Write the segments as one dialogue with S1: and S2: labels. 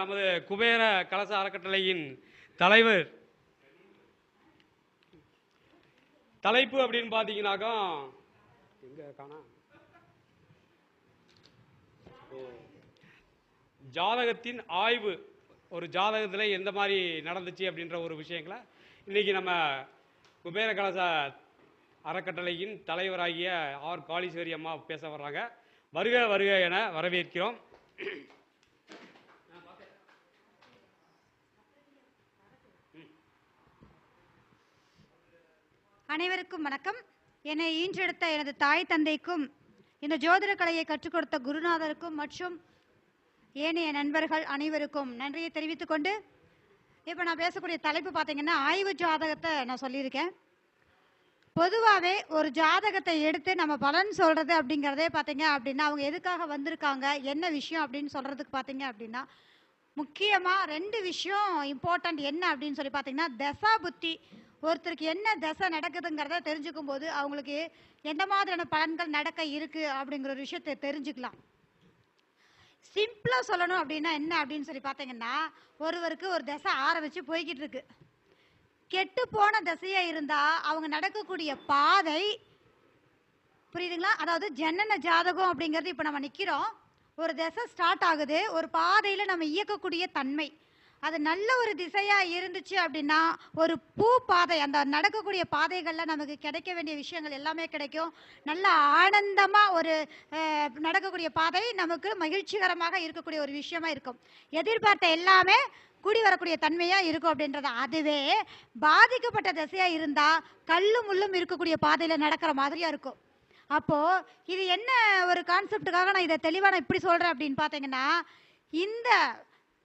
S1: நமது குபேர கலச அறக்கட்டளையின் தலைவர். தலைப்பு அப்படின்னு பார்த்தீங்கன்னாக்கா எங்கே காணா? ஜாதகத்தின் ஆய்வு ஒரு ஜாதகத்தில் எந்த மாதிரி நடந்துச்சு அப்படின்ற ஒரு விஷயங்களை இன்னைக்கு நம்ம குபேர கலச அறக்கட்டளையின் தலைவராகிய ஆர் காளீஸ்வரி அம்மா பேச வர்றாங்க. வருக வருக என வரவேற்கிறோம்.
S2: அனைவருக்கும் வணக்கம். என்னை ஈன்றெடுத்த எனது தாய் தந்தைக்கும் இந்த ஜோதிட கலையை கற்றுக் கொடுத்த குருநாதருக்கும் மற்றும் ஏனைய நண்பர்கள் அனைவருக்கும் நன்றியை தெரிவித்துக் கொண்டு இப்போ நான் பேசக்கூடிய தலைப்பு பார்த்தீங்கன்னா ஆய்வு ஜாதகத்தை நான் சொல்லியிருக்கேன். பொதுவாகவே ஒரு ஜாதகத்தை எடுத்து நம்ம பலன் சொல்கிறது அப்படிங்கிறதே பார்த்தீங்க அப்படின்னா அவங்க எதுக்காக வந்திருக்காங்க என்ன விஷயம் அப்படின்னு சொல்கிறதுக்கு பார்த்தீங்க அப்படின்னா முக்கியமாக ரெண்டு விஷயம் இம்பார்ட்டண்ட் என்ன அப்படின்னு சொல்லி பார்த்தீங்கன்னா தசா புத்தி ஒருத்தருக்கு என்ன தசை நடக்குதுங்கிறத தெரிஞ்சுக்கும் போது அவங்களுக்கு எந்த மாதிரியான பலன்கள் நடக்க இருக்கு அப்படிங்கிற ஒரு விஷயத்தை தெரிஞ்சுக்கலாம். சிம்பிளாக சொல்லணும் அப்படின்னா என்ன அப்படின்னு சொல்லி பார்த்தீங்கன்னா ஒருவருக்கு ஒரு தசை ஆரம்பித்து போய்கிட்டு இருக்கு. கெட்டு போன தசையாக இருந்தால் அவங்க நடக்கக்கூடிய பாதை புரியுதுங்களா? அதாவது ஜன்னன ஜாதகம் அப்படிங்கிறது இப்போ நம்ம நிற்கிறோம் ஒரு திசை ஸ்டார்ட் ஆகுது. ஒரு பாதையில் நம்ம இயக்கக்கூடிய தன்மை. அது நல்ல ஒரு திசையா இருந்துச்சு அப்படின்னா ஒரு பூ பாதை அந்த நடக்கக்கூடிய பாதைகளில் நமக்கு கிடைக்க வேண்டிய விஷயங்கள் எல்லாமே கிடைக்கும். நல்ல ஆனந்தமா ஒரு நடக்கக்கூடிய பாதை நமக்கு மகிழ்ச்சிகரமாக இருக்கக்கூடிய ஒரு விஷயமா இருக்கும். எதிர்பார்த்த எல்லாமே கூடி வரக்கூடிய தன்மையா இருக்கும் அப்படின்றது அதுவே பாதிக்கப்பட்ட திசையா இருந்தா கல்லு முள்ளும் இருக்கக்கூடிய பாதையில நடக்கிற மாதிரியா இருக்கும். அப்போ இது என்ன ஒரு கான்செப்டுக்காக நான் இதை தெளிவாக நான் இப்படி சொல்றேன் அப்படின்னு பார்த்தீங்கன்னா இந்த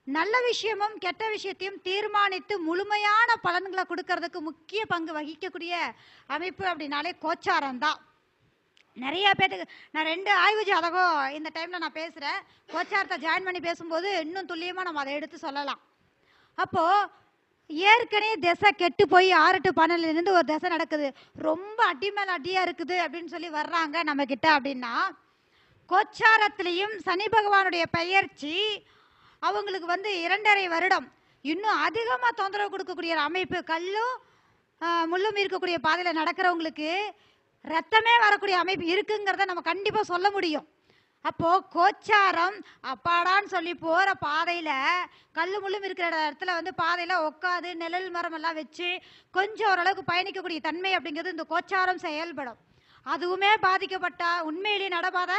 S2: நல்ல விஷயமும் கெட்ட விஷயத்தையும் தீர்மானித்து முழுமையான பலன்களை கொடுக்கறதுக்கு முக்கிய பங்கு வகிக்கக்கூடிய அமைப்பு அப்படின்னாலே கோச்சாரம் தான் நிறைய பேத்துக்கு நான் ரெண்டு ஆய்வு ஜாதகம் இந்த டைமில் நான் பேசுகிறேன் கோச்சாரத்தை ஜாயின் பண்ணி பேசும்போது இன்னும் துல்லியமாக நம்ம அதை எடுத்து சொல்லலாம். அப்போது ஏற்கனவே திசை கெட்டு போய் ஆறட்டு டு ஒரு திசை நடக்குது. ரொம்ப அடி அடியாக இருக்குது அப்படின்னு சொல்லி வர்றாங்க நம்மக்கிட்ட அப்படின்னா கோச்சாரத்துலேயும் சனி பகவானுடைய பெயர்ச்சி அவங்களுக்கு வந்து இரண்டரை வருடம். இன்னும் அதிகமாக தொந்தரவு கொடுக்கக்கூடிய அமைப்பு கல்லும் முள்ளும் இருக்கக்கூடிய பாதையில் நடக்கிறவங்களுக்கு ரத்தமே வரக்கூடிய அமைப்பு இருக்குங்கிறத நம்ம கண்டிப்பாக சொல்ல முடியும். அப்போது கோச்சாரம் அப்பாடான்னு சொல்லி போகிற பாதையில் கல் முள்ளும் இருக்கிற இடத்துல வந்து பாதையில் உட்காது நிழல் மரம் எல்லாம் வச்சு கொஞ்சம் ஓரளவுக்கு பயணிக்கக்கூடிய தன்மை அப்படிங்கிறது இந்த கோச்சாரம் செயல்படும். அதுவுமே பாதிக்கப்பட்டால் உண்மையிலேயே நடப்பாத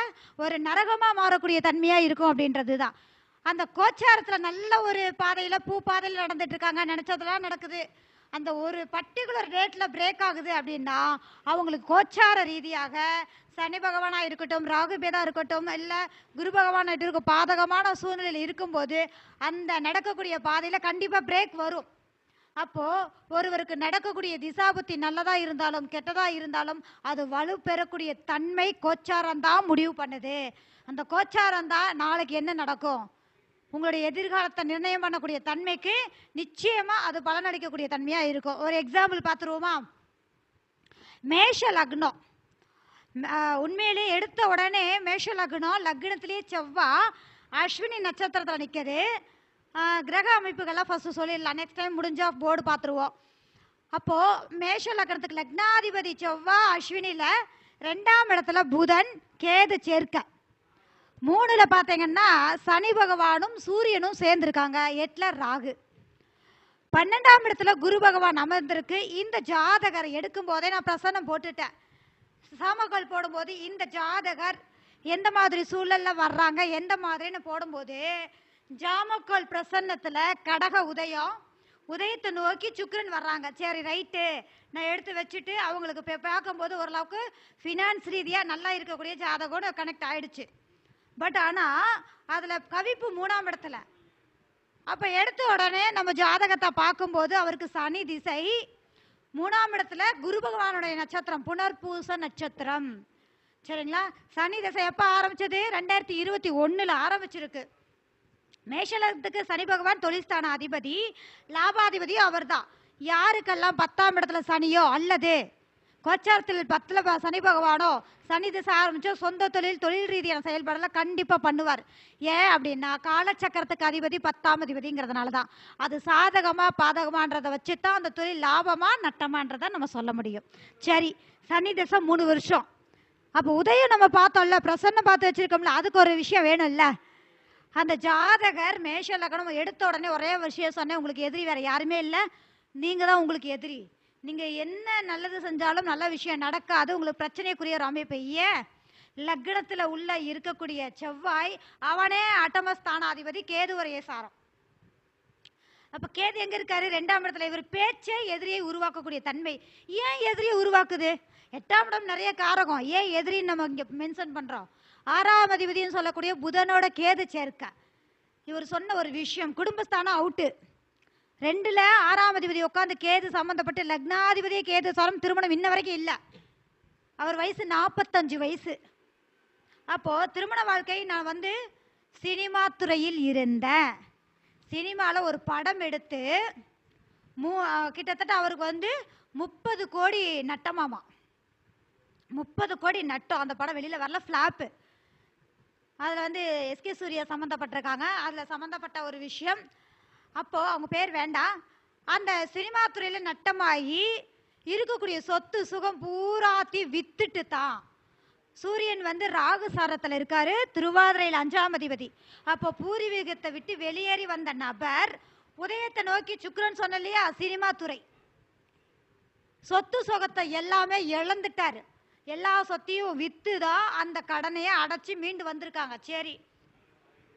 S2: ஒரு நரகமாக மாறக்கூடிய தன்மையாக இருக்கும் அப்படின்றது தான் அந்த கோச்சாரத்தில் நல்ல ஒரு பாதையில் பூ பாதையில் நடந்துட்டு இருக்காங்க. நினச்சதெல்லாம் நடக்குது. அந்த ஒரு பர்டிகுலர் ரேட்டில் பிரேக் ஆகுது அப்படின்னா அவங்களுக்கு கோச்சார ரீதியாக சனி பகவானாக இருக்கட்டும் ராகுபேதாக இருக்கட்டும் இல்லை குரு பகவான் இருக்க பாதகமான சூழ்நிலையில் இருக்கும்போது அந்த நடக்கக்கூடிய பாதையில் கண்டிப்பாக பிரேக் வரும். அப்போ ஒருவருக்கு நடக்கக்கூடிய திசாபுத்தி நல்லதாக இருந்தாலும் கெட்டதாக இருந்தாலும் அது வலு பெறக்கூடிய தன்மை கோச்சாரம் தான் முடிவு பண்ணுது. அந்த கோச்சாரம் தான் நாளைக்கு என்ன நடக்கும்? உங்களுடைய எதிர்காலத்தை நிர்ணயம் பண்ணக்கூடிய தன்மைக்கு நிச்சயமாக அது பலனளிக்கக்கூடிய தன்மையாக இருக்கும். ஒரு எக்ஸாம்பிள் பார்த்துருவோமா? மேஷ லக்னம். உண்மையிலே எடுத்த உடனே மேஷ லக்னம் லக்னத்திலேயே செவ்வாய் அஸ்வினி நட்சத்திரத்தில் நிற்கிறது கிரக அமைப்புகள்லாம் ஃபஸ்ட்டு சொல்லிடலாம். நெக்ஸ்ட் டைம் முடிஞ்சால் போர்டு பார்த்துருவோம். அப்போது மேஷ லக்னத்துக்கு லக்னாதிபதி செவ்வாய் அஸ்வினியில் ரெண்டாம் இடத்துல புதன் கேது சேர்க்கை. மூணுல பார்த்தீங்கன்னா சனி பகவானும் சூரியனும் சேர்ந்திருக்காங்க. எட்டில் ராகு. பன்னெண்டாம் இடத்துல குரு பகவான் அமர்ந்திருக்கு. இந்த ஜாதகர் எடுக்கும் போதே நான் பிரசன்னம் போட்டுட்டேன். சாமக்கல் போடும்போது இந்த ஜாதகர் எந்த மாதிரி சூழல்ல வர்றாங்க எந்த மாதிரின்னு போடும்போது ஜாமக்கோல் பிரசன்னத்துல கடக உதயம் உதயத்தை நோக்கி சுக்கரன் வர்றாங்க. சரி ரைட்டு. நான் எடுத்து வச்சுட்டு அவங்களுக்கு பார்க்கும்போது ஓரளவுக்கு ஃபினான்ஸ் ரீதியாக நல்லா இருக்கக்கூடிய ஜாதகம் கனெக்ட் ஆயிடுச்சு. பட் ஆனால் அதில் கவிப்பு மூணாம் இடத்துல. அப்போ எடுத்த உடனே நம்ம ஜாதகத்தை பார்க்கும்போது அவருக்கு சனி திசை. மூணாம் இடத்துல குரு பகவானுடைய நட்சத்திரம் புனர்பூச நட்சத்திரம். சரிங்களா? சனி திசை எப்போ ஆரம்பிச்சது? ரெண்டாயிரத்தி இருபத்தி ஒன்றில் ஆரம்பிச்சிருக்கு. மேஷலத்துக்கு சனி பகவான் தொழில்ஸ்தான அதிபதி லாபாதிபதியும் அவர்தான். யாருக்கெல்லாம் பத்தாம் இடத்துல சனியோ அல்லது கோச்சாரத்தில் பத்தில் ப- சனி பகவானோ சனி திசை ஆரம்பிச்சோ சொந்த தொழில் தொழில் ரீதியான செயல்பாடெல்லாம் கண்டிப்பாக பண்ணுவார். ஏன் அப்படின்னா காலச்சக்கரத்துக்கு அதிபதி பத்தாம் அதிபதிங்கிறதுனால தான் அது சாதகமாக பாதகமான்றதை வச்சு தான் அந்த தொழில் லாபமாக நட்டமான்றதை நம்ம சொல்ல முடியும். சரி சனி திசை மூணு வருஷம். அப்போ உதயம் நம்ம பார்த்தோம்ல பிரசன்னம் பார்த்து வச்சுருக்கோம்ல அதுக்கு ஒரு விஷயம் வேணும்ல. அந்த ஜாதகர் மேஷ லக்னம் எடுத்த உடனே ஒரே விஷயம் சொன்னேன் உங்களுக்கு எதிரி வேற யாருமே இல்லை. நீங்கள் தான் உங்களுக்கு எதிரி. நீங்க என்ன நல்லது செஞ்சாலும் நல்ல விஷயம் நடக்காது. உங்களுக்கு பிரச்சனைக்குரிய ஒரு அமைப்பு ஏன் லக்னத்துல உள்ள இருக்கக்கூடிய செவ்வாய் அவனே அட்டமஸ்தானாதிபதி கேது சாரம். ஏசாரம் அப்ப கேது எங்க இருக்காரு? ரெண்டாம் இடத்துல. இவர் பேச்சே எதிரியை உருவாக்கக்கூடிய தன்மை. ஏன் எதிரியை உருவாக்குது? எட்டாம் இடம் நிறைய காரகம். ஏன் எதிரின்னு நம்ம இங்க மென்ஷன் பண்றோம்? ஆறாம் அதிபதினு சொல்லக்கூடிய புதனோட கேது சேர்க்க. இவர் சொன்ன ஒரு விஷயம் குடும்பஸ்தானம் அவுட்டு ரெண்டுல ஆறாம் அதிபதி உட்காந்து கேது சம்பந்தப்பட்டு லக்னாதிபதியே கேது சாரம் திருமணம் இன்ன வரைக்கும் இல்லை. அவர் வயசு நாற்பத்தஞ்சு வயசு. அப்போ திருமண வாழ்க்கை நான் வந்து சினிமா துறையில் இருந்தேன். சினிமாவில் ஒரு படம் எடுத்து மூ கிட்டத்தட்ட அவருக்கு வந்து முப்பது கோடி நட்டமாமா. முப்பது கோடி நட்டம் அந்த படம் வெளியில் வரல ஃப்ளாப்பு அதில் வந்து எஸ்கே சூர்யா சம்மந்தப்பட்டிருக்காங்க அதில் சம்மந்தப்பட்ட ஒரு விஷயம் அப்போது அவங்க பேர் வேண்டாம். அந்த சினிமா துறையில நட்டமாகி இருக்கக்கூடிய சொத்து சுகம் பூராத்தி வித்துட்டு தான் சூரியன் வந்து ராகு சாரத்தில் இருக்காரு திருவாதிரையில் அஞ்சாம் அதிபதி. அப்போ பூர்வீகத்தை விட்டு வெளியேறி வந்த நபர் உதயத்தை நோக்கி சுக்ரன் சொன்ன இல்லையா சினிமா துறை. சொத்து சுகத்தை எல்லாமே இழந்துட்டாரு. எல்லா சொத்தையும் விற்று தான் அந்த கடனையை அடைச்சி மீண்டு வந்திருக்காங்க. சரி.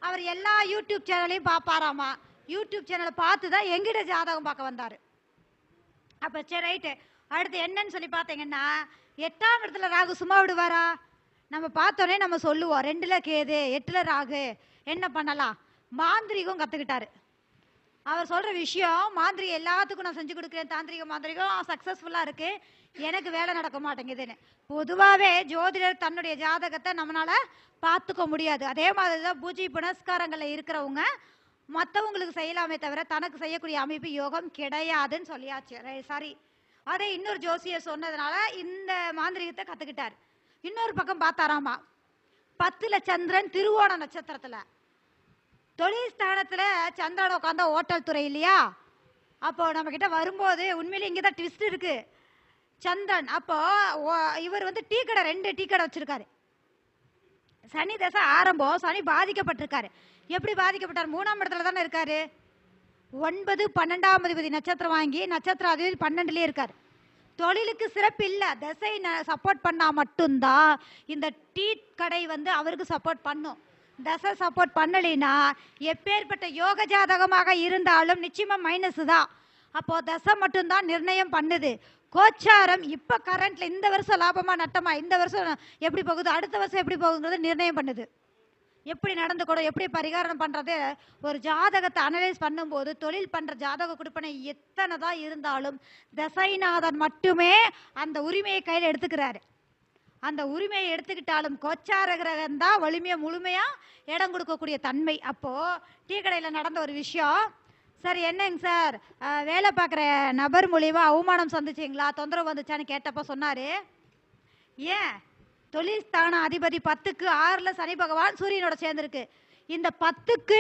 S2: அவர் எல்லா யூடியூப் சேனலையும் பார்ப்பாராமா யூடியூப் சேனலை பார்த்து தான் எங்கிட்ட ஜாதகம் பார்க்க வந்தார். அப்போ சரி ரைட்டு. அடுத்து என்னன்னு சொல்லி பார்த்தீங்கன்னா எட்டாம் இடத்துல ராகு சும்மா விடுவாரா? நம்ம பார்த்தோன்னே நம்ம சொல்லுவோம் ரெண்டில் கேது எட்டில் ராகு என்ன பண்ணலாம்? மாந்திரிகம் கற்றுக்கிட்டாரு அவர் சொல்கிற விஷயம் மாந்திரி எல்லாத்துக்கும் நான் செஞ்சு கொடுக்குறேன் தாந்திரிக மாந்திரிகம் சக்ஸஸ்ஃபுல்லாக இருக்குது எனக்கு வேலை நடக்க மாட்டேங்குதுன்னு. பொதுவாகவே ஜோதிடர் தன்னுடைய ஜாதகத்தை நம்மளால் பார்த்துக்க முடியாது. அதே மாதிரி தான் பூஜை புனஸ்காரங்களில் இருக்கிறவங்க மற்றவங்களுக்கு செய்யலாமே தவிர தனக்கு செய்யக்கூடிய அமைப்பு யோகம் கிடையாதுன்னு சொல்லியாச்சு. சாரி அதே இன்னொரு ஜோசியர் சொன்னதுனால இந்த மாந்திரிகத்தை கற்றுக்கிட்டார் இன்னொரு பக்கம் பார்த்தாராமா? பத்துல சந்திரன் திருவோண நட்சத்திரத்துல. தொழில் ஸ்தானத்துல சந்திரன் உட்காந்தா ஓட்டல் துறை இல்லையா? அப்போ நம்ம கிட்ட வரும்போது உண்மையிலே இங்கே தான் ட்விஸ்ட் இருக்கு. சந்திரன் அப்போ ஓ- இவர் வந்து டீ கடை ரெண்டு டீ கடை வச்சிருக்காரு. சனி தசை ஆரம்பம் சனி பாதிக்கப்பட்டிருக்காரு. எப்படி பாதிக்கப்பட்டார்? மூணாம் இடத்துல தானே இருக்காரு. ஒன்பது பன்னெண்டாம் அதிபதி நட்சத்திரம் வாங்கி நட்சத்திரம் அதிபதி பன்னெண்டுலேயே இருக்கார். தொழிலுக்கு சிறப்பு இல்லை. தசை சப்போர்ட் பண்ணால் மட்டும்தான் இந்த டீ கடை வந்து அவருக்கு சப்போர்ட் பண்ணும். தசை சப்போர்ட் பண்ணலைன்னா எப்பேற்பட்ட யோக ஜாதகமாக இருந்தாலும் நிச்சயமாக மைனஸ் தான். அப்போது தசை மட்டும்தான் நிர்ணயம் பண்ணுது. கோச்சாரம் இப்போ கரண்ட்டில் இந்த வருஷம் லாபமாக நட்டமாக இந்த வருஷம் எப்படி போகுது அடுத்த வருஷம் எப்படி போகுங்கிறது நிர்ணயம் பண்ணுது. எப்படி நடந்துக்கணும் எப்படி பரிகாரம் பண்ணுறது ஒரு ஜாதகத்தை அனலைஸ் பண்ணும்போது தொழில் பண்ணுற ஜாதக கொடுப்பனை எத்தனை தான் இருந்தாலும் தசைநாதன் மட்டுமே அந்த உரிமையை கையில் எடுத்துக்கிறாரு. அந்த உரிமையை எடுத்துக்கிட்டாலும் கோச்சார கிரகம் தான் வலிமையை முழுமையாக இடம் கொடுக்கக்கூடிய தன்மை. அப்போது டீ கடையில் நடந்த ஒரு விஷயம் சார் என்னங்க சார்? வேலை பார்க்குற நபர் மூலியமாக அவமானம் சந்திச்சிங்களா? தொந்தரவு வந்துச்சான்னு கேட்டப்போ சொன்னார். ஏன்? தொழில் ஸ்தான அதிபதி பத்துக்கு ஆறுல சனி பகவான் சூரியனோட சேர்ந்துருக்கு. இந்த பத்துக்கு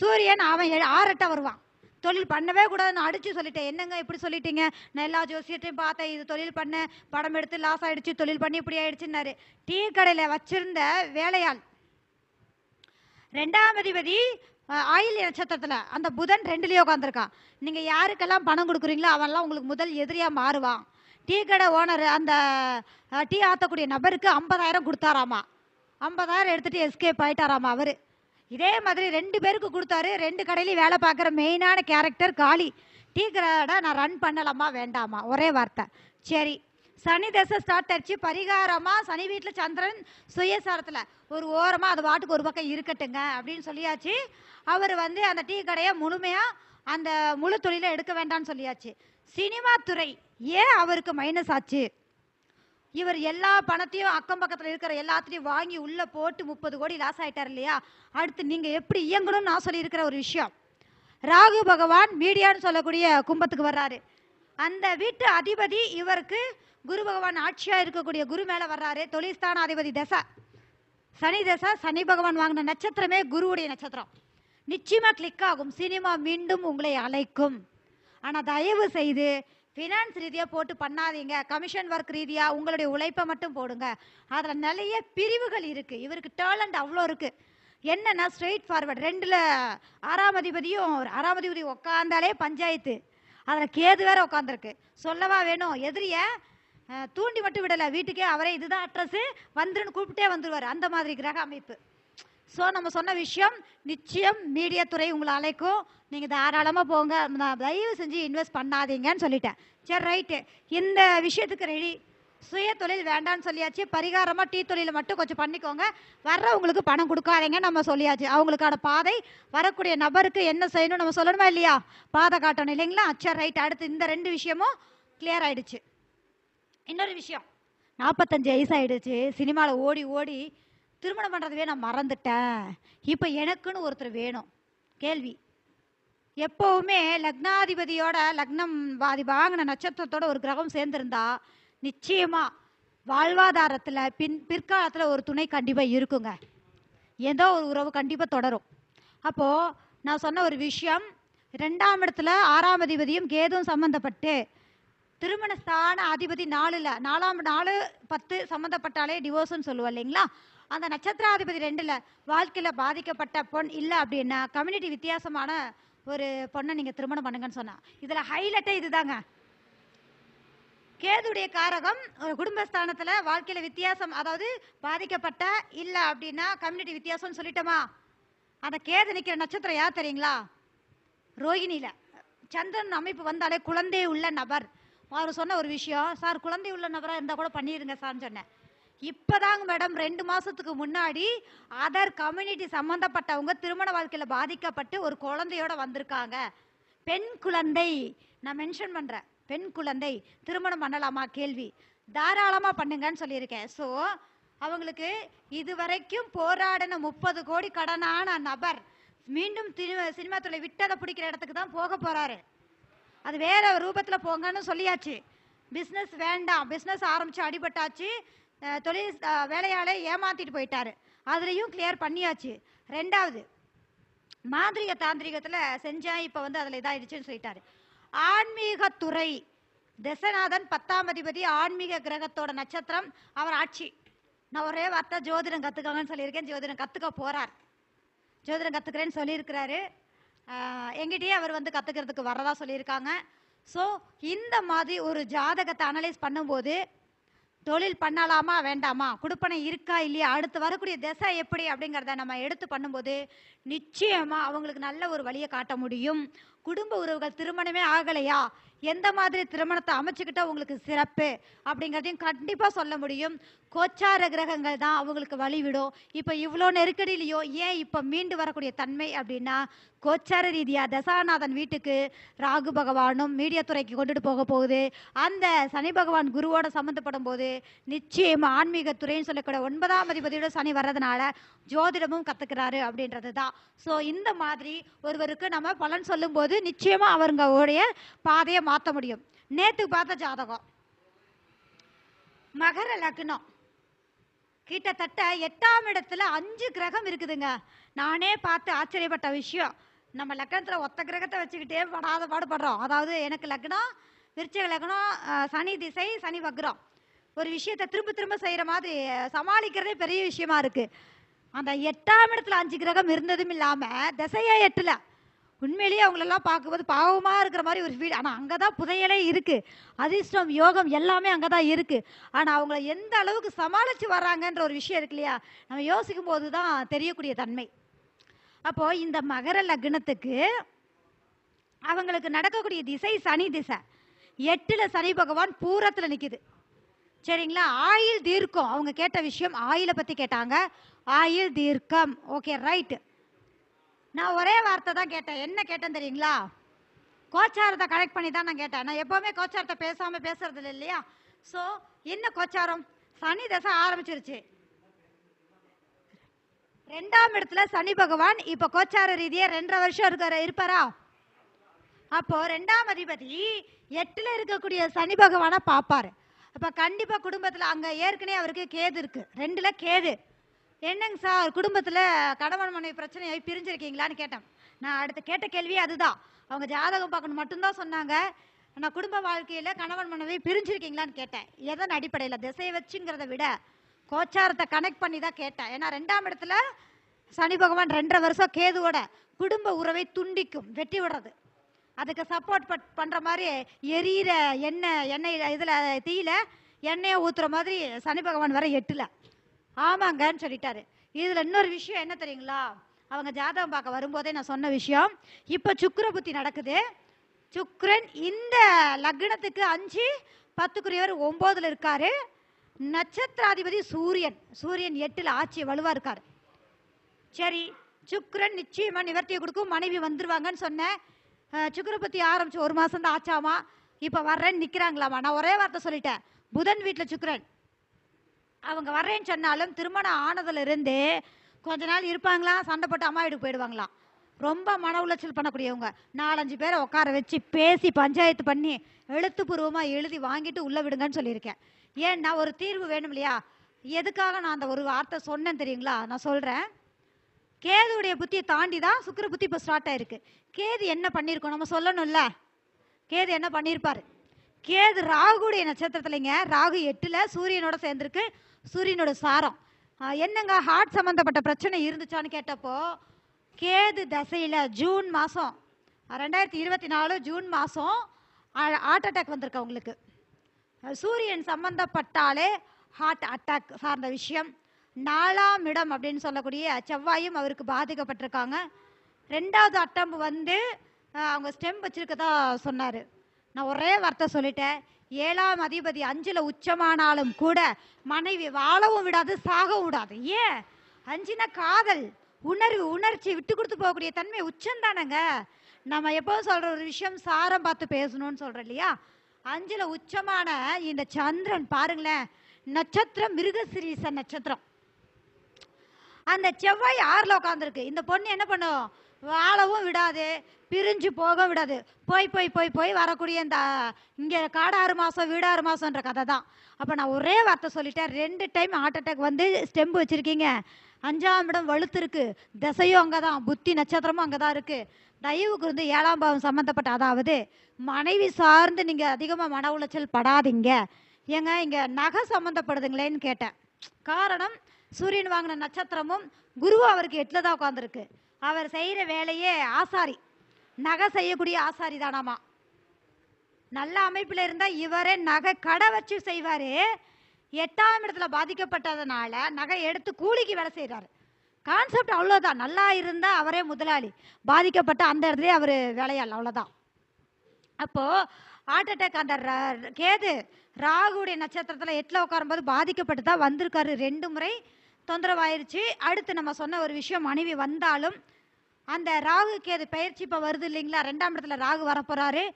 S2: சூரியன் அவன் ஆறட்ட வருவான். தொழில் பண்ணவே கூடாதுன்னு அடிச்சு சொல்லிட்டேன். என்னங்க இப்படி சொல்லிட்டீங்க? நான் எல்லா ஜோசியத்தையும் பார்த்தேன். இது தொழில் பண்ணேன் படம் எடுத்து லாஸ் ஆயிடுச்சு தொழில் பண்ணி இப்படி ஆயிடுச்சுன்னாரு. டீ கடையில் வச்சிருந்த வேலையாள். ரெண்டாம் அதிபதி ஆயில் நட்சத்திரத்தில் அந்த புதன் ரெண்டுலேயே உட்காந்துருக்கான் நீங்கள் யாருக்கெல்லாம் பணம் கொடுக்குறீங்களோ அவன்லாம் உங்களுக்கு முதல் எதிரியாக மாறுவான். டீ கடை ஓனர் அந்த டீ ஆற்றக்கூடிய நபருக்கு ஐம்பதாயிரம் கொடுத்தாராமா. ஐம்பதாயிரம் எடுத்துகிட்டு எஸ்கேப் ஆகிட்டாராமா அவர். இதே மாதிரி ரெண்டு பேருக்கு கொடுத்தாரு ரெண்டு கடையிலையும் வேலை பார்க்குற மெயினான கேரக்டர் காளி. டீ கடை நான் ரன் பண்ணலாமா வேண்டாமா? ஒரே வார்த்தை. சரி சனி தசை ஸ்டார்ட் ஆயிடுச்சு. பரிகாரமாக சனி வீட்டில் சந்திரன் சுயசாரத்தில். ஒரு ஓரமாக அது வாட்டுக்கு ஒரு பக்கம் இருக்கட்டுங்க அப்படின்னு சொல்லியாச்சு. அவர் வந்து அந்த டீ கடையை முழுமையாக அந்த முழு தொழிலை எடுக்க வேண்டாம்னு சொல்லியாச்சு. சினிமா துறை. ஏன் அவருக்கு மைனஸ் ஆச்சு? இவர் எல்லா பணத்தையும் அக்கம் பக்கத்தில் இருக்கிற எல்லாத்தையும் வாங்கி உள்ள போட்டு முப்பது கோடி லாஸ் ஆயிட்டார் இல்லையா? அடுத்து நீங்க எப்படி இயங்கணும்னு நான் சொல்லியிருக்கிற ஒரு விஷயம். ராகு பகவான் மீடியான்னு சொல்லக்கூடிய கும்பத்துக்கு வர்றாரு. அந்த வீட்டு அதிபதி இவருக்கு குரு பகவான் ஆட்சியாக இருக்கக்கூடிய குரு மேலே வர்றாரு. தொழில்ஸ்தானாதிபதி தசை. சனி தசை சனி பகவான் வாங்கின நட்சத்திரமே குருவுடைய நட்சத்திரம். நிச்சயமாக கிளிக் ஆகும். சினிமா மீண்டும் உங்களை அழைக்கும். ஆனால் தயவு செய்து ஃபினான்ஸ் ரீதியாக போட்டு பண்ணாதீங்க. கமிஷன் ஒர்க் ரீதியாக உங்களுடைய உழைப்பை மட்டும் போடுங்க. அதில் நிறைய பிரிவுகள் இருக்குது இவருக்கு டேலண்ட் அவ்வளோ இருக்குது என்னன்னா ஸ்ட்ரெயிட் ஃபார்வர்ட் ரெண்டில் ஆறாம் அதிபதியும் ஆறாம் அதிபதி உட்காந்தாலே பஞ்சாயத்து. அதில் கேது வேற உட்காந்துருக்கு சொல்லவா வேணும்? எதிரிய தூண்டி மட்டும் விடலை. வீட்டுக்கே அவரே இதுதான் அட்ரஸ்ஸு வந்துருன்னு கூப்பிட்டே வந்துடுவார் அந்த மாதிரி கிரக அமைப்பு. ஸோ நம்ம சொன்ன விஷயம் நிச்சயம் மீடியா துறை உங்களை அழைக்கும். நீங்கள் தாராளமாக போங்க. நான் தயவு செஞ்சு இன்வெஸ்ட் பண்ணாதீங்கன்னு சொல்லிட்டேன். சரி ரைட்டு இந்த விஷயத்துக்கு ரெடி சுய தொழில் வேண்டாம்னு சொல்லியாச்சு. பரிகாரமாக டீ தொழிலை மட்டும் கொஞ்சம் பண்ணிக்கோங்க. வர்றவங்களுக்கு பணம் கொடுக்காதீங்க நம்ம சொல்லியாச்சு. அவங்களுக்கான பாதை வரக்கூடிய நபருக்கு என்ன செய்யணும் நம்ம சொல்லணுமா இல்லையா? பாதை காட்டணும் இல்லைங்களா? சரி ரைட் அடுத்து இந்த ரெண்டு விஷயமும் கிளியர் ஆயிடுச்சு. இன்னொரு விஷயம். நாற்பத்தஞ்சு வயசு ஆயிடுச்சு. சினிமாவில் ஓடி ஓடி திருமணம் பண்ணுறதுவே நான் மறந்துட்டேன். இப்போ எனக்குன்னு ஒருத்தர் வேணும். கேள்வி. எப்போவுமே லக்னாதிபதியோட லக்னம் பாதி வாங்கின நட்சத்திரத்தோட ஒரு கிரகம் சேர்ந்துருந்தா நிச்சயமா வாழ்வாதாரத்தில் பின் பிற்காலத்தில் ஒரு துணை கண்டிப்பாக இருக்குங்க. ஏதோ ஒரு உறவு கண்டிப்பாக தொடரும். அப்போது நான் சொன்ன ஒரு விஷயம் ரெண்டாம் இடத்துல ஆறாம் அதிபதியும் கேதும் சம்மந்தப்பட்டு திருமண ஸ்தான அதிபதி நாலில் நாலாம் நாலு பத்து சம்மந்தப்பட்டாலே டிவோர்ஸ்னு சொல்லுவோம் இல்லைங்களா? அந்த நட்சத்திராதிபதி ரெண்டுல வாழ்க்கையில பாதிக்கப்பட்ட பொண் இல்லை அப்படின்னா கம்யூனிட்டி வித்தியாசமான ஒரு பொண்ணை நீங்க திருமணம் பண்ணுங்கன்னு சொன்னா. இதுல ஹைலைட்டே இதுதாங்க. கேதுடைய காரகம் ஒரு குடும்பஸ்தானத்துல வாழ்க்கையில வித்தியாசம் அதாவது பாதிக்கப்பட்ட இல்ல அப்படின்னா கம்யூனிட்டி வித்தியாசம்னு சொல்லிட்டோமா? அந்த கேது நிக்கிற நட்சத்திரம் யார் தெரியுங்களா? ரோகிணியில சந்திரன் அமைப்பு வந்தாலே குழந்தை உள்ள நபர். அவர் சொன்ன ஒரு விஷயம் சார் குழந்தை உள்ள நபராக இருந்தால் கூட பண்ணிடுங்க சார்னு சொன்னேன். இப்பதாங்க மேடம் ரெண்டு மாசத்துக்கு முன்னாடி அதர் கம்யூனிட்டி சம்பந்தப்பட்டவங்க திருமண வாழ்க்கையில பாதிக்கப்பட்டு ஒரு குழந்தையோட வந்திருக்காங்க. பெண் குழந்தை நான் மென்ஷன் பண்றேன். பெண் குழந்தை திருமணம் பண்ணலாமா? கேள்வி. தாராளமா பண்ணுங்கன்னு சொல்லியிருக்கேன். ஸோ அவங்களுக்கு இதுவரைக்கும் போராடின முப்பது கோடி கடனான நபர் மீண்டும் திரு- சினிமா துறை விட்டதை பிடிக்கிற இடத்துக்கு தான் போக போறாரு. அது வேற ரூபத்தில் போங்கன்னு சொல்லியாச்சு. பிஸ்னஸ் வேண்டாம். பிஸ்னஸ் ஆரம்பிச்சு அடிபட்டாச்சு. தொழில் வேலையாளை வேலையாளே ஏமாத்திட்டு போயிட்டாரு. அதுலயும் கிளியர் பண்ணியாச்சு. ரெண்டாவது மாந்திரிக தாந்திரிகத்தில் செஞ்சேன் இப்போ வந்து அதில் இதாயிடுச்சுன்னு சொல்லிட்டாரு. ஆன்மீகத்துறை தசநாதன் பத்தாம் அதிபதி ஆன்மீக கிரகத்தோட நட்சத்திரம் அவர் ஆட்சி. நான் ஒரே வார்த்தை ஜோதிடம் கத்துக்கோங்கன்னு சொல்லியிருக்கேன். ஜோதிடம் கற்றுக்க போகிறார் ஜோதிடம் கற்றுக்கிறேன்னு சொல்லியிருக்கிறாரு. எங்கிட்டயே அவர் வந்து கற்றுக்கிறதுக்கு வரதா சொல்லியிருக்காங்க. ஸோ இந்த மாதிரி ஒரு ஜாதகத்தை அனலைஸ் பண்ணும்போது தொழில் பண்ணலாமா வேண்டாமா? கொடுப்பனை இருக்கா இல்லையா? அடுத்து வரக்கூடிய திசை எப்படி? அப்படிங்கிறத நம்ம எடுத்து பண்ணும்போது நிச்சயமாக அவங்களுக்கு நல்ல ஒரு வழியை காட்ட முடியும். குடும்ப உறவுகள் திருமணமே ஆகலையா? எந்த மாதிரி திருமணத்தை அமைச்சுக்கிட்டா உங்களுக்கு சிறப்பு? அப்படிங்கிறதையும் கண்டிப்பாக சொல்ல முடியும். கோச்சார கிரகங்கள் தான் அவங்களுக்கு வழிவிடும். இப்போ இவ்வளோ நெருக்கடியிலையோ ஏன் இப்போ மீண்டு வரக்கூடிய தன்மை அப்படின்னா கோச்சார ரீதியாக தசாநாதன் வீட்டுக்கு ராகு பகவானும் மீடியா துறைக்கு கொண்டுட்டு போக போகுது. அந்த சனி பகவான் குருவோட சம்மந்தப்படும் போது நிச்சயமா ஆன்மீக துறைன்னு சொல்லக்கூடிய ஒன்பதாம் அதிபதியோட சனி வர்றதுனால ஜோதிடமும் கத்துக்கிறாரு அப்படின்றது தான் ஸோ இந்த மாதிரி ஒருவருக்கு நம்ம பலன் சொல்லும்போது நிச்சயமா அவங்களுடைய பாதையை மாற்ற முடியும். நேத்து பார்த்த ஜாதகம். மகர லக்னம். கிட்டத்தட்ட எட்டாம் இடத்துல அஞ்சு கிரகம் இருக்குதுங்க. நானே பார்த்து ஆச்சரியப்பட்ட விஷயம். நம்ம லக்னத்துல ஒத்த கிரகத்தை வச்சுக்கிட்டே படாத பாடுபடுறோம். அதாவது எனக்கு லக்னம் விருச்சக லக்னம் சனி திசை சனி வக்ரம். ஒரு விஷயத்தை திரும்ப திரும்ப செய்யற மாதிரி சமாளிக்கிறதே பெரிய விஷயமா இருக்கு. அந்த எட்டாம் இடத்துல அஞ்சு கிரகம் இருந்ததும் இல்லாம திசையே எட்டுல. உண்மையிலேயே அவங்களெல்லாம் பார்க்கும்போது பாவமாக இருக்கிற மாதிரி ஒரு ஃபீல் ஆனால் அங்கே தான் புதையலே இருக்குது அதிர்ஷ்டம் யோகம் எல்லாமே அங்கே தான் இருக்குது ஆனால் அவங்கள எந்த அளவுக்கு சமாளித்து வர்றாங்கன்ற ஒரு விஷயம் இருக்கு இல்லையா? நம்ம யோசிக்கும் போது தான் தெரியக்கூடிய தன்மை. அப்போது இந்த மகர லக்னத்துக்கு அவங்களுக்கு நடக்கக்கூடிய திசை சனி திசை. எட்டில் சனி பகவான் பூரத்தில் நிற்கிது சரிங்களா? ஆயில் தீர்க்கம். அவங்க கேட்ட விஷயம் ஆயிலை பற்றி கேட்டாங்க. ஆயில் தீர்க்கம். ஓகே ரைட்டு நான் ஒரே வார்த்தை தான் கேட்டேன். என்ன கேட்டேன் தெரியுங்களா? கோச்சாரத்தை கலெக்ட் பண்ணி தான் நான் கேட்டேன். நான் எப்போவுமே கோச்சாரத்தை பேசாமல் பேசுறது இல்லை இல்லையா? ஸோ என்ன கோச்சாரம்? சனி தசை ஆரம்பிச்சிருச்சு. ரெண்டாம் இடத்துல சனி பகவான் இப்போ கோச்சார ரீதியாக ரெண்டரை வருஷம் இருக்கிற இருப்பாரா? அப்போ ரெண்டாம் அதிபதி எட்டுல இருக்கக்கூடிய சனி பகவானை பார்ப்பாரு. அப்போ கண்டிப்பாக குடும்பத்தில் அங்கே ஏற்கனவே அவருக்கு கேது இருக்குது ரெண்டில் கேது. என்னங்க சார் குடும்பத்தில் கணவன் மனைவி பிரச்சனையாகி பிரிஞ்சிருக்கீங்களான்னு கேட்டேன். நான் அடுத்து கேட்ட கேள்வி அதுதான். அவங்க ஜாதகம் பார்க்கணும் மட்டும்தான் சொன்னாங்க. நான் குடும்ப வாழ்க்கையில் கணவன் மனைவி பிரிஞ்சிருக்கீங்களான்னு கேட்டேன். எதன் அடிப்படையில்? திசையை வச்சுங்கிறத விட கோச்சாரத்தை கனெக்ட் பண்ணி தான் கேட்டேன். ஏன்னா ரெண்டாம் இடத்துல சனி பகவான் ரெண்டரை வருஷம் கேதுவோட குடும்ப உறவை துண்டிக்கும் வெட்டி விடுறது. அதுக்கு சப்போர்ட் பண்ணுற மாதிரி எரியிற எண்ணெய் எண்ணெய் இதில் தீயில எண்ணெயை ஊற்றுற மாதிரி சனி பகவான் வர எட்டில். ஆமாங்கன்னு சொல்லிட்டாரு. இதில் இன்னொரு விஷயம் என்ன தெரியுங்களா? அவங்க ஜாதகம் பார்க்க வரும்போதே நான் சொன்ன விஷயம். இப்போ சுக்கர புத்தி நடக்குது. சுக்ரன் இந்த லக்னத்துக்கு அஞ்சு பத்துக்குரியவர் ஒம்போதில் இருக்காரு. நட்சத்திராதிபதி சூரியன் சூரியன் எட்டில் ஆட்சி வலுவாக இருக்கார். சரி சுக்ரன் நிச்சயமாக நிவர்த்தியை கொடுக்கும் மனைவி வந்துருவாங்கன்னு சொன்னேன். சுக்கரபத்தி சுக்கிர ஆரம்பிச்சு ஒரு மாதம் தான் ஆச்சாமா? இப்போ வர்றேன்னு நிற்கிறாங்களாமா நான் ஒரே வார்த்தை சொல்லிட்டேன். புதன் வீட்டில் சுக்கரன். அவங்க வர்றேன்னு சொன்னாலும் திருமணம் ஆனதுலேருந்து கொஞ்ச நாள் இருப்பாங்களா? சண்டை போட்டு அம்மா வீட்டுக்கு போயிடுவாங்களாம் ரொம்ப மன உளைச்சல் பண்ணக்கூடியவங்க. நாலஞ்சு பேரை உட்கார வச்சு பேசி பஞ்சாயத்து பண்ணி எழுத்துப்பூர்வமாக எழுதி வாங்கிட்டு உள்ளே விடுங்கன்னு சொல்லியிருக்கேன். ஏன்னா ஒரு தீர்வு வேணும் இல்லையா? எதுக்காக நான் அந்த ஒரு வார்த்தை சொன்னேன் தெரியுங்களா? நான் சொல்கிறேன் கேதுடைய புத்தியை தாண்டி தான் சுக்கிர புத்தி இப்போ ஸ்டார்ட் ஆயிருக்கு. கேது என்ன பண்ணியிருக்கோம் நம்ம சொல்லணும்ல. கேது என்ன பண்ணியிருப்பார் கேது ராகுடைய நட்சத்திரத்துலைங்க. ராகு எட்டில் சூரியனோட சேர்ந்துருக்கு. சூரியனோட சாரம். என்னங்க? ஹார்ட் சம்மந்தப்பட்ட பிரச்சனை இருந்துச்சான்னு கேட்டப்போ கேது தசையில் ஜூன் மாதம் ரெண்டாயிரத்தி இருபத்தி நாலு ஜூன் மாதம் ஹார்ட் அட்டாக் வந்திருக்கு அவங்களுக்கு. சூரியன் சம்மந்தப்பட்டாலே ஹார்ட் அட்டாக் சார்ந்த விஷயம். நாலாம் இடம் அப்படின்னு சொல்லக்கூடிய செவ்வாயும் அவருக்கு பாதிக்கப்பட்டிருக்காங்க. ரெண்டாவது அட்டம்பு வந்து அவங்க ஸ்டெம் வச்சிருக்கதா சொன்னார். நான் ஒரே வார்த்தை சொல்லிட்டேன். ஏழாம் அதிபதி அஞ்சில் உச்சமானாலும் கூட மனைவி வாழவும் விடாது சாகவும் விடாது. ஏன்? அஞ்சுனா காதல் உணர்வு உணர்ச்சி விட்டு கொடுத்து போகக்கூடிய தன்மை உச்சம் தானேங்க. நம்ம எப்போதும் சொல்கிற ஒரு விஷயம் சாரம் பார்த்து பேசணும்னு சொல்கிறோம் இல்லையா? அஞ்சில் உச்சமான இந்த சந்திரன் பாருங்களேன். நட்சத்திரம் மிருகசிரீச நட்சத்திரம். அந்த செவ்வாய் ஆறில் உட்காந்துருக்கு இந்த பொண்ணு என்ன பண்ணும்? வாழவும் விடாது பிரிஞ்சு போக விடாது. போய் போய் போய் போய் வரக்கூடிய இந்த இங்கே காடாறு மாதம் வீடாறு மாதம்ன்ற கதை தான். அப்போ நான் ஒரே வார்த்தை சொல்லிட்டேன். ரெண்டு டைம் ஹார்ட் அட்டாக் வந்து ஸ்டெம்பு வச்சுருக்கீங்க. அஞ்சாம் இடம் வலுத்திருக்கு. திசையும் அங்கே தான் புத்தி நட்சத்திரமும் அங்கே தான் இருக்குது தயவுக்கு வந்து ஏழாம் பாவம் சம்மந்தப்பட்ட அதாவது மனைவி சார்ந்து நீங்கள் அதிகமாக மன உளைச்சல் படாதீங்க. ஏங்க இங்கே நகை சம்மந்தப்படுதுங்களேன்னு கேட்டேன். காரணம் சூரியன் வாங்கின நட்சத்திரமும் குருவும் அவருக்கு எட்டில் தான் உட்காந்துருக்கு அவர் செய்கிற வேலையே ஆசாரி. நகை செய்யக்கூடிய ஆசாரி தானாமா. நல்ல அமைப்பில் இருந்தால் இவரே நகை கடை வச்சு செய்வார். எட்டாம் இடத்துல பாதிக்கப்பட்டதுனால நகை எடுத்து கூலிக்கு வேலை செய்கிறாரு கான்செப்ட் அவ்வளோதான் நல்லா இருந்தால் அவரே முதலாளி. பாதிக்கப்பட்ட அந்த இடத்துல அவர் வேலையாள். அவ்வளோதான் அப்போது ஹார்ட் அட்டாக் அந்த ர- கேது ராகுடைய நட்சத்திரத்தில் எட்டில் உட்காரும்போது பாதிக்கப்பட்டு தான் வந்திருக்காரு. ரெண்டு முறை தொந்தரவாயிருச்சு. அடுத்து நம்ம சொன்ன ஒரு விஷயம் மனைவி வந்தாலும் அந்த ராகு கேது பயிற்சி இப்போ வருது இல்லைங்களா? ரெண்டாம் இடத்துல ராகு வரப்போகிறாரு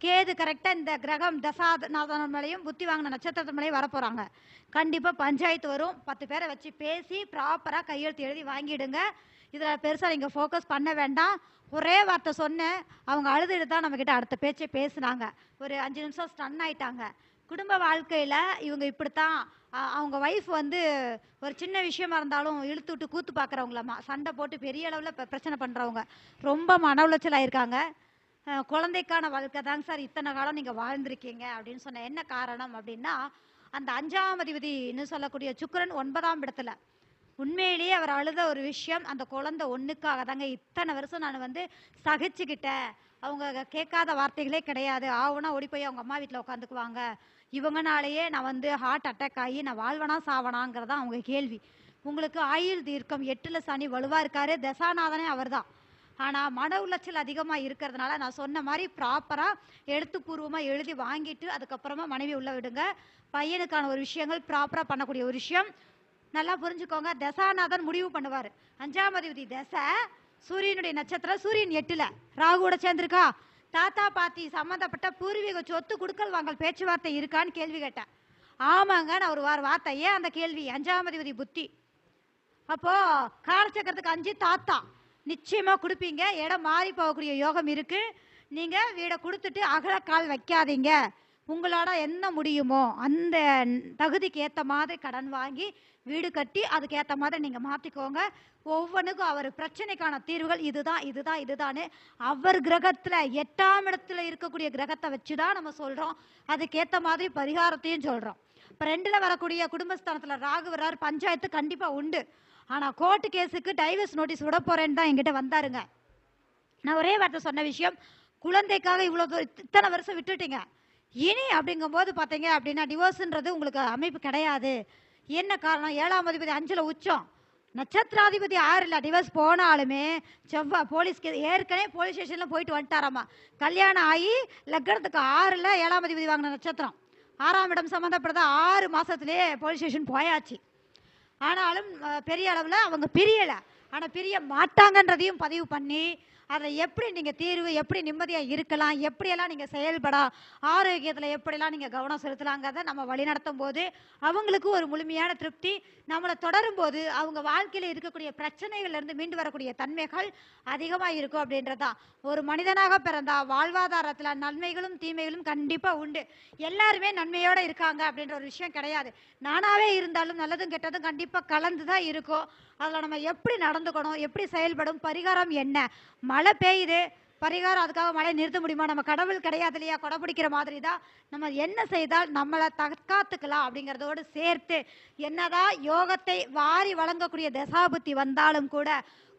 S2: கேது கரெக்டாக இந்த கிரகம் தசாநாதன் மேலையும் புத்தி வாங்கின நட்சத்திரத்து மேலேயும் வரப்போறாங்க. கண்டிப்பாக பஞ்சாயத்து வரும். பத்து பேரை வச்சு பேசி ப்ராப்பராக கையெழுத்து எழுதி வாங்கிடுங்க. இதில் பெருசாக நீங்கள் ஃபோக்கஸ் பண்ண வேண்டாம். ஒரே வார்த்தை சொன்னேன். அவங்க அழுதுட்டு தான் நம்மக்கிட்ட அடுத்த பேச்சே பேசுனாங்க. ஒரு அஞ்சு நிமிஷம் ஸ்டன் ஆயிட்டாங்க. குடும்ப வாழ்க்கையில் இவங்க இப்படித்தான் அவங்க ஒய்ஃப் வந்து ஒரு சின்ன விஷயமா இருந்தாலும் இழுத்து விட்டு கூத்து பார்க்குறவங்களம்மா சண்டை போட்டு பெரிய அளவில் பிரச்சனை பண்ணுறவங்க ரொம்ப மன உளைச்சல் ஆயிருக்காங்க. குழந்தைக்கான வாழ்க்கை தாங்க சார் இத்தனை காலம் நீங்கள் வாழ்ந்திருக்கீங்க அப்படின்னு சொன்ன என்ன காரணம் அப்படின்னா அந்த அஞ்சாம் அதிபதினு சொல்லக்கூடிய சுக்கரன் ஒன்பதாம் இடத்துல. உண்மையிலேயே அவர் அழுத ஒரு விஷயம் அந்த குழந்தை ஒன்றுக்காக தாங்க. இத்தனை வருஷம் நான் வந்து சகிச்சுக்கிட்டேன். அவங்க கேட்காத வார்த்தைகளே கிடையாது. ஆவுனா ஓடி போய் அவங்க அம்மா வீட்டில் உட்காந்துக்குவாங்க. இவங்கனாலேயே நான் வந்து ஹார்ட் அட்டாக் ஆகி நான் வாழ்வனா சாவனாங்கிறதா அவங்க கேள்வி. உங்களுக்கு ஆயுள் தீர்க்கம் எட்டுல சனி வலுவாக இருக்காரு தசாநாதனே அவர் தான் ஆனால் மன உளைச்சல் அதிகமாக இருக்கிறதுனால நான் சொன்ன மாதிரி ப்ராப்பராக எழுத்துப்பூர்வமாக எழுதி வாங்கிட்டு அதுக்கப்புறமா மனைவி உள்ள விடுங்க. பையனுக்கான ஒரு விஷயங்கள் ப்ராப்பராக பண்ணக்கூடிய ஒரு விஷயம். நல்லா புரிஞ்சுக்கோங்க. தசாநாதன் முடிவு பண்ணுவார். அஞ்சாம் அதிபதி தசை சூரியனுடைய நட்சத்திரம் சூரியன் எட்டுல. ராகுவோட சேர்ந்துருக்கா? தாத்தா பாத்தி சம்மந்தப்பட்ட பூர்வீக சொத்து குடுக்கல் வாங்கல் பேச்சுவார்த்தை இருக்கான்னு கேள்வி கேட்டேன். ஆமாங்க நான் ஒரு வார வார்த்தை. ஏன் அந்த கேள்வி? அஞ்சாம் அதிபதி புத்தி. அப்போ காலச்சக்கரத்துக்கு அஞ்சு தாத்தா. நிச்சயமா கொடுப்பீங்க. இடம் மாறி போகக்கூடிய யோகம் இருக்கு. நீங்க வீடை கொடுத்துட்டு அகல கால் வைக்காதீங்க. உங்களால் என்ன முடியுமோ அந்த தகுதிக்கு ஏற்ற மாதிரி கடன் வாங்கி வீடு கட்டி அதுக்கேற்ற மாதிரி நீங்கள் மாற்றிக்கோங்க ஒவ்வொன்றுக்கும் அவர் பிரச்சனைக்கான தீர்வுகள் இதுதான் இதுதான் இதுதான்னு அவர் கிரகத்தில் எட்டாம் இடத்துல இருக்கக்கூடிய கிரகத்தை வச்சு தான் நம்ம சொல்கிறோம் அதுக்கேற்ற மாதிரி பரிகாரத்தையும் சொல்கிறோம் இப்போ ரெண்டில் வரக்கூடிய குடும்பஸ்தானத்தில் ராகு வர்றார் பஞ்சாயத்து கண்டிப்பாக உண்டு. ஆனால் கோர்ட்டு கேஸுக்கு டைவர்ஸ் நோட்டீஸ் விட போகிறேன்னு தான் என்கிட்ட வந்தாருங்க. நான் ஒரே வார்த்தை சொன்ன விஷயம் குழந்தைக்காக இவ்வளோ இத்தனை வருஷம் விட்டுட்டீங்க. இனி அப்படிங்கும்போது பார்த்தீங்க அப்படின்னா டிவோர்ஸுன்றது உங்களுக்கு அமைப்பு கிடையாது. என்ன காரணம்? ஏழாம் அதிபதி அஞ்சில் உச்சம். நட்சத்திராதிபதி ஆறில் டிவோர்ஸ் போனாலுமே செவ்வாய் போலீஸ்க்கு ஏற்கனவே போலீஸ் ஸ்டேஷனில் போயிட்டு வந்துட்டாராமா. கல்யாணம் ஆகி லக்னத்துக்கு ஆறில் ஏழாம் அதிபதி வாங்கின நட்சத்திரம். ஆறாம் இடம் சம்மந்தப்பட்டதா ஆறு மாதத்துலேயே போலீஸ் ஸ்டேஷன் போயாச்சு. ஆனாலும் பெரிய அளவில் அவங்க பிரியலை. ஆனால் பிரிய மாட்டாங்கன்றதையும் பதிவு பண்ணி அதை எப்படி நீங்கள் தீர்வு எப்படி நிம்மதியாக இருக்கலாம் எப்படியெல்லாம் நீங்கள் செயல்படலாம் ஆரோக்கியத்தில் எப்படியெல்லாம் நீங்கள் கவனம் செலுத்தலாங்கிறத நம்ம வழிநடத்தும் போது அவங்களுக்கு ஒரு முழுமையான திருப்தி. நம்மளை தொடரும் போது அவங்க வாழ்க்கையில் இருக்கக்கூடிய பிரச்சனைகள்லேருந்து மீண்டு வரக்கூடிய தன்மைகள் அதிகமாக இருக்கும் அப்படின்றதான் ஒரு மனிதனாக பிறந்தா வாழ்வாதாரத்தில் நன்மைகளும் தீமைகளும் கண்டிப்பாக உண்டு. எல்லாருமே நன்மையோடு இருக்காங்க அப்படின்ற ஒரு விஷயம் கிடையாது. நானாவே இருந்தாலும் நல்லதும் கெட்டதும் கண்டிப்பாக கலந்து தான் இருக்கும். அதில் நம்ம எப்படி நடந்துக்கணும் எப்படி செயல்படும் பரிகாரம் என்ன மழை பெய்யுது பரிகாரம் அதுக்காக மழை நிறுத்த முடியுமா? நம்ம கடவுள் கிடையாது இல்லையா? கொடை பிடிக்கிற மாதிரி தான் நம்ம என்ன செய்தால் நம்மளை தற்காத்துக்கலாம் அப்படிங்கிறதோடு சேர்த்து என்னதான் யோகத்தை வாரி வழங்கக்கூடிய தசாபுத்தி வந்தாலும் கூட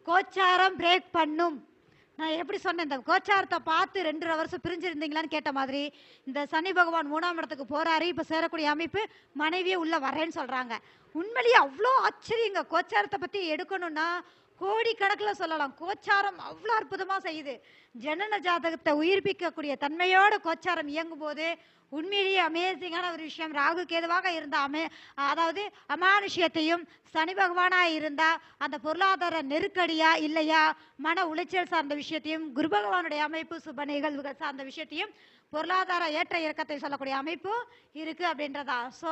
S2: கோச்சாரம் பிரேக் பண்ணும். நான் எப்படி சொன்னேன் இந்த கோச்சாரத்தை பார்த்து ரெண்டரை வருஷம் பிரிஞ்சிருந்தீங்களான்னு கேட்ட மாதிரி இந்த சனி பகவான் மூணாம் இடத்துக்கு போறாரு இப்போ சேரக்கூடிய அமைப்பு மனைவியே உள்ள வரேன்னு சொல்றாங்க. உண்மையிலேயே அவ்வளோ ஆச்சரியங்க கோச்சாரத்தை பற்றி எடுக்கணும்னா கோடிக்கணக்கில் சொல்லலாம். கோச்சாரம் அவ்வளோ அற்புதமாக செய்யுது. ஜனன ஜாதகத்தை உயிர்ப்பிக்கக்கூடிய தன்மையோட கோச்சாரம் இயங்கும் போது உண்மையிலேயே அமேசிங்கான ஒரு விஷயம். ராகு கேதுவாக இருந்தால் அமே அதாவது அமானுஷ்யத்தையும் சனி பகவானாக இருந்தால் அந்த பொருளாதார நெருக்கடியா இல்லையா? மன உளைச்சல் சார்ந்த விஷயத்தையும் குரு பகவானுடைய அமைப்பு சுப நிகழ்வுகள் சார்ந்த விஷயத்தையும் பொருளாதார ஏற்ற இறக்கத்தை சொல்லக்கூடிய அமைப்பு இருக்குது அப்படின்றதா. ஸோ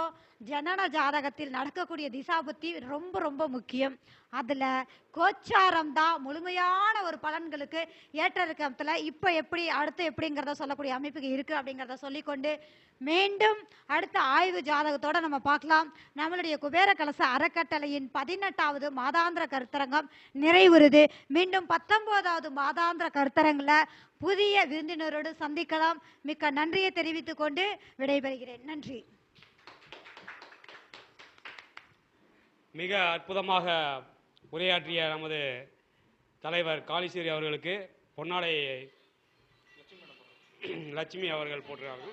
S2: ஜனன ஜாதகத்தில் நடக்கக்கூடிய திசாபுத்தி ரொம்ப ரொம்ப முக்கியம். அதில் கோச்சாரம் தான் முழுமையான ஒரு பலன்களுக்கு ஏற்ற இருக்கத்தில் இப்போ எப்படி அடுத்து எப்படிங்கிறத சொல்லக்கூடிய அமைப்புக்கு இருக்குது அப்படிங்கிறத சொல்லிக்கொண்டு மீண்டும் அடுத்த ஆய்வு ஜாதகத்தோடு நம்ம பார்க்கலாம். நம்மளுடைய குபேர கலச அறக்கட்டளையின் பதினெட்டாவது மாதாந்திர கருத்தரங்கம் நிறைவுறுது. மீண்டும் பத்தொம்போதாவது மாதாந்திர கருத்தரங்கில் புதிய விருந்தினரோடு சந்திக்கலாம். மிக்க நன்றியை தெரிவித்துக் கொண்டு விடைபெறுகிறேன். நன்றி.
S1: மிக அற்புதமாக உரையாற்றிய நமது தலைவர் காளீஸ்வரி அவர்களுக்கு பொன்னாடை லட்சுமி அவர்கள் போட்டிருக்காங்க